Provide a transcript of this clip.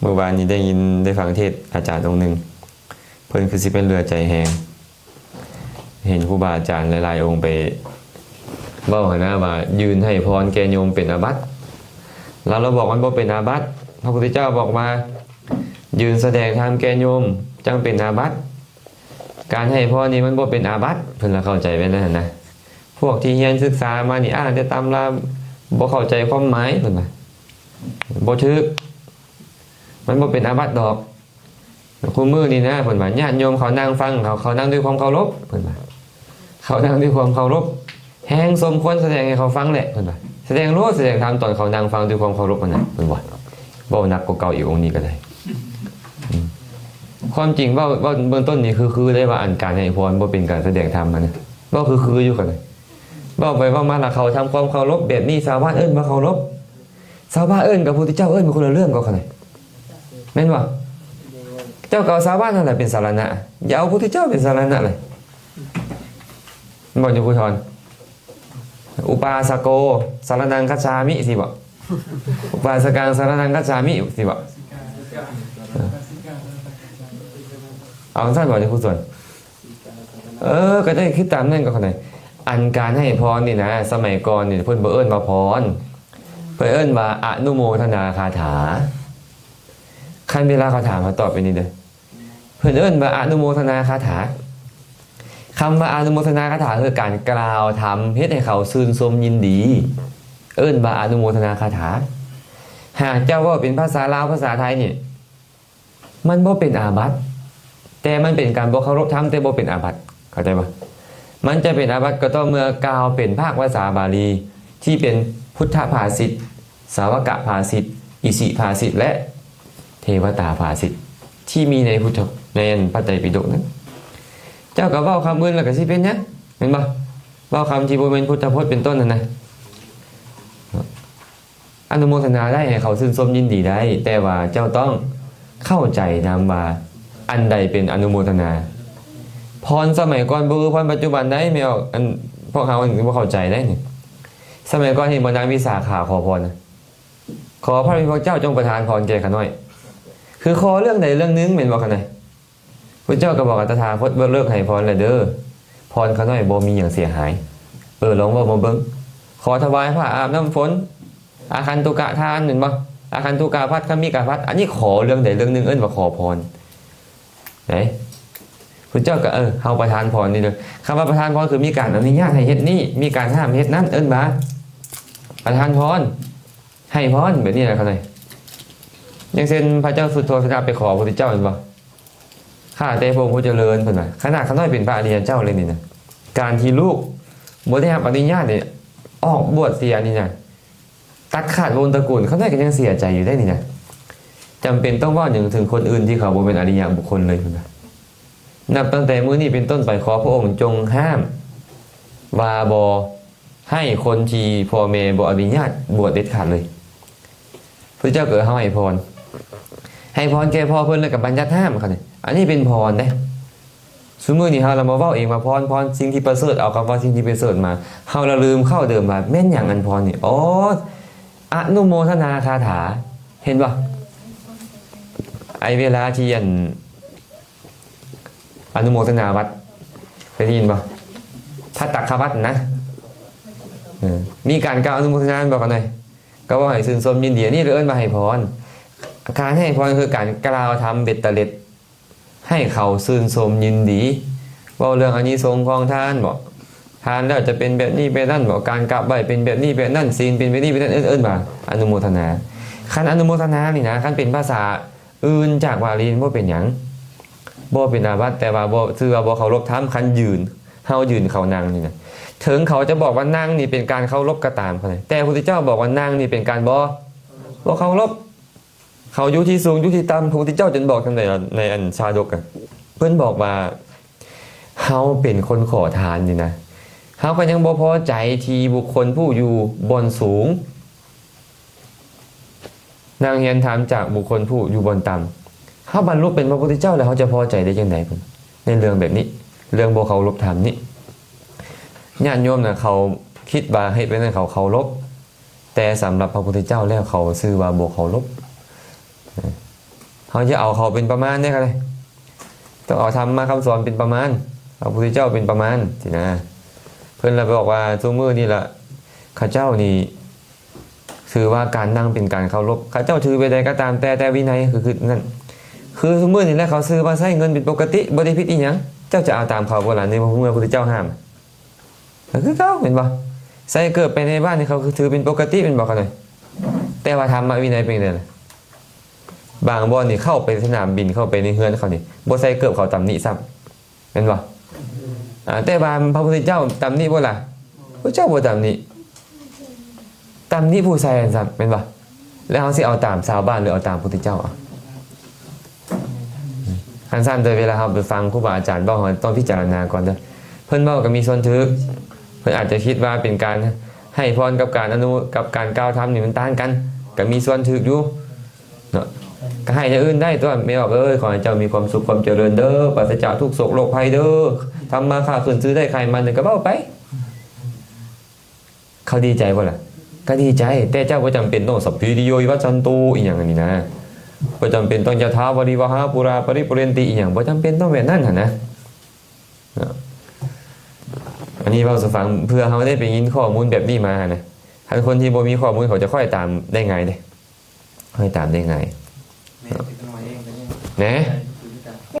เมื่อวานนี้ได้ยินได้ฟังเทศอาจารย์องค์หนึ่งเพิ่นคือสิเป็นเรือใจแหงเห็นครูบาอาจารย์หลายๆองค์ไปเบ้าหนนะว่ายืนให้พรแกโยมเป็นอาบัติแล้วเราบอกมันบ่เป็นอาบัติพระพุทธเจ้าบอกมา ยืนแสดงธรรมแกโยมจังเป็นอาบัติการให้พรนี้มันบ่เป็นอาบัติเพิ่นละเข้าใจไว้นั่นนะพวกที่เรียนศึกษามานี่อ่านแต่ตำราบ่เข้าใจความหมายเพิ่นว่าบ่ถึก มันบ่เป็นอาบัติดอกคู่มือนี่นะเพิ่นว่าญาติโยมเขานั่งฟังเขาเขานั่งด้วยความเคารพเพิ่นว่าเขานั่งด้วยความเคารพแห้งสมควรแสดงให้เขาฟังแหละเพิ่นว่าแสดงรู้แสดงธรรมตอนเขานั่งฟังด้วยความเคารพมันน่ะเพิ่นว่าเว้าหนักกว่าเก่าอีกองค์นี้ก็ได้ความจริงว่าว่าเบื้องต้นนี่คือคือได้ว่าอันการให้พรบ่เป็นการแสดงธรรมมันว่าคือคืออยู่กันเลยว้าไปว่ามาละเขาทำความเคารพแบบนี้ชาวบ้านเอิ้นว่าเคารพชาวบ้านเอิ้นกับพระพุทธเจ้าเอิ้นเป็นคนละเรื่องกันเลย แม่นว่เจ้าเก่าสาบ้านนั่นแหละเป็นสารณะอย่าเอาพุทธเจ้าเป็นสารณะเลยบอกอยู่พุทธรอุปาสโกสารนังคัจฉามิสิบอกอุปาสกังสารนังคัจฉามิสิบอกเอาสั้นบอกจะคุณส่วน เออ ก็ได้คิดตามนั่นก็คนไหนอันการให้พรนี่นะ สมัยก่อนนี่เพิ่นบ่เอิ้นมาพรเพิ่นเอิ้นมาอนุโมทนาคาถา ขั้นเวลาเขาถามเขาตอบไปนี่เด้อเพื่อนเอิ้นว่าอนุโมทนาคาถาคำว่าอนุโมทนาคาถาคือการกล่าวทำเฮ็ดให้เขาซื่นชมยินดี เอิ้นว่าอนุโมทนาคาถา หากเจ้าว่าเป็นภาษาลาวภาษาไทยนี่มันบ่เป็นอาบัติแต่มันเป็นการบ่เคารพธรรมแต่บ่เป็นอาบัติเข้าใจปะมันจะเป็นอาบัติก็ต้องเมื่อกล่าวเป็นภาคภาษาบาลีที่เป็นพุทธภาษิตสาวกภาษิตอิสิภาษิตและ วตาภาสิทธิ์ที่มีในพุทธในพระไตรปิฎกนั้น เจ้าก็เว้าคำอื่นแล้วก็สิเป็นหยังเห็นบ่เว้าคำที่บ่เป็นพุทธพจน์เป็นต้นนั่นนะอนุโมทนาได้ให้เขาซื่นชมยินดีได้ แต่ว่าเจ้าต้องเข้าใจนำว่าอันใดเป็นอนุโมทนา พรสมัยก่อนบ่คือพรปัจจุบันได้ไม่ออกอันพวกเขาอันบ่เข้าใจได้นี่สมัยก่อนเห็นบ่นาวิสาขาขอพรนะขอพระพิพเจ้าจงประทานพรแก่ข้าน้อย คือขอเรื่องใดเรื่องหนึงเป็นบอกกันไหนพระเจ้าก็บอกกับตถาคตเบิกเลิกให้พรเลยเด้อพรเขาน้อยบ่มีอย่างเสียหาย เออลองว่ามาเบิ้งขอถวายพระอาบน้ำฝน อาคันตุกะทานเห็นบ่อาคันตุกะพัดขมิกะพัด อันนี้ขอเรื่องใดเรื่องหนึงเอิ้นว่าขอพรไหนพระเจ้าก็เออเฮาประทานพรนี่เลยคำว่าประทานพรคือมีการอนุญาตให้เฮ็ดนี่มีการห้ามเฮ็ดนั่นเอิ้นว่าประทานพรให้พรแบบนี้แหละเขาเลย ย่างเช่นพระเจ้าสุโธทนะไปขอพระพุทธเจ้าเห็นบ่ข้าแต่พระองค์ผู้เจริญเพิ่นว่าขนาดข้าน้อยเป็นพระอริยเจ้าเลยนี่นะการที่ลูกบ่ได้รับอนุญาตเนี่ยออกบวชเสียนี่นะตัดขาดวงตระกูลเขาน้อยก็ยังเสียใจอยู่ได้นี่นะจำเป็นต้องว่าอย่างถึงคนอื่นที่เขาบ่เป็นอริยบุคคลเลยเพิ่นว่านับตั้งแต่มื้อนี้เป็นต้นไปขอพระองค์จงห้ามวาบอให้คนที่พ่อแม่บ่อนุญาตบวชเด็ดขาดเลยพระเจ้าเกิดให้พร ให้พรแก่พ่อเพิ่อนแล้วกับบัญญัติห้ามเขาเนี่ยอันนี้เป็นพรนะสมมือนี่เฮาเรามาเว้าเองมาพรพรสิ่งที่ประเสริฐเอาคำว่าสิ่งที่ประเสริฐมาเฮาเราลืมเข้าเดิมมาแม่นอย่างอันพรนี่อ๋ออนุโมทนาคาถา เห็นปะไอเวลาที่อันอนุโมทนาวัดเคยได้ยินปะถ้าตักขวัดนะมีการกล่าวอนุโมทนาบอกกันหน่อยก็ว่าให้ซื่นชมยินดีนี่เอิ้นมาให้พร การให้พรคือการกล่าวทำเบ็ดเตล็ด ให้เขาซื่นชมยินดีว่าเรื่องอันนี้ทรงของท่านบอกทานแล้วจะเป็นแบบนี้เป็นนั่นบอกการกลับไหวเป็นแบบนี้เป็นนั่นศีลเป็นแบบนี้เป็นนั่นเอิ้นเอิ้นมาอนุโมทนาคันอนุโมทนานี่นะคันเป็นภาษาอื่นจากวาลีบ่เป็นหยังบ่เป็นอาบัตแต่ว่าบ่คือว่าบ่เคารพธรรมคันยืนเฮายืนเขานั่งนี่นะถึงเขาจะบอกว่านั่งนี่เป็นการเคารพก็ตามเขาเลยแต่พระพุทธเจ้าบอกว่านั่งนี่เป็นการบ่บ่เคารพ เขาอยู่ที่สูงอยู่ที่ต่ำพระพุทธเจ้าจนบอกทั้งในในอันชาดกกันเพื่อนบอกว่าเฮาเป็นคนขอทานนี่นะเฮาก็ยังบ่พอใจทีบุคคลผู้อยู่บนสูง นางเฮียนถามจากบุคคลผู้อยู่บนต่ำเฮาบรรลุเป็นพระพุทธเจ้าแล้วเขาจะพอใจได้ยังไงเพิ่นในเรื่องแบบนี้ เรื่องบ่เคารพธรรมนี่ญาติโยมนะเขาคิดว่าให้เป็นเขาเคารพแต่สำหรับพระพุทธเจ้าแล้วเขาซื้อว่าโบเคารพ เขาจะเอาเขาเป็นประมาณได้ก็เลยต้องเอาทำมาคำสอนเป็นประมาณเอาพระพุทธเจ้าเป็นประมาณสินะ เพื่อนเราไปบอกว่าซูมือนี่แหละข้าเจ้านี่ถือว่าการนั่งเป็นการเคารพข้าเจ้าถือไปใดก็ตามแต่แต่วินัยคือคือนั่นคือซูมือนี่แหละเขาซื้อมาใช้เงินเป็นปกติบริพิษอีหยังเจ้าจะเอาตามเขาโบราณในเมื่อพระพุทธเจ้าห้ามคือเขาเห็นปะใส่เกิดไปในบ้านนี่เขาคือถือเป็นปกติเป็นบอกเขาเลยแต่ว่าทำมาวินัยเป็นไงล่ะ บางบอนนี่เข้าไปสนามบินเข้าไปในเฮือนเขานี่บ่ใส่เกิบเขาตำหนิซ้ำเป็นปะอ่แต่บาพระพุทธเจ้าตำหนี้บ่ล่ะพระเจ้าบ่ตำหนี้ตำหนี้ผู้ใส่อันซับเป็นบ่แล้วเขาสิเอาตามชาวบ้านหรือเอาตามพระพุทธเจ้าอะคันสั้นโดยเวลาเราไปฟังครูบาอาจารย์บอกเราต้องพิจารณาก่อนเด้อเพิ่นบอกก็มีส่วนทึกเพิ่นอาจจะคิดว่าเป็นการให้พรกับการอนุกับการกล่าวธรรมนี่มันต่างกันก็มีส่วนทึกอยู่เนาะ ก็ให้อย่างอื่นได้ตัวไม่บอกเอ้ยขอให้เจ้ามีความสุขความเจริญเด้อปราศจากทุกโศกโรคภัยเด้อทำมาค่าขึ้นซื้อได้ใครมันหนึ่งก็เบ้าไป เขาดีใจป่ะล่ะก็ดีใจ แต่เจ้าประจำเป็นต้องสัพพิริโยวัชันตูอีกอย่างนี้นะประจำเป็นต้องจะท้าวริวหาปุราปริปุเรนติอีกอย่างประจำเป็นต้องแบบนั้นหั่นนะเนาะอันนี้เราสฟังเพื่อเขาได้ไปยินข้อมูลแบบนี้มานะถ้าคนที่บ่มีข้อมูลเขาจะค่อยตามได้ไงเด้ค่อยตามได้ไง แ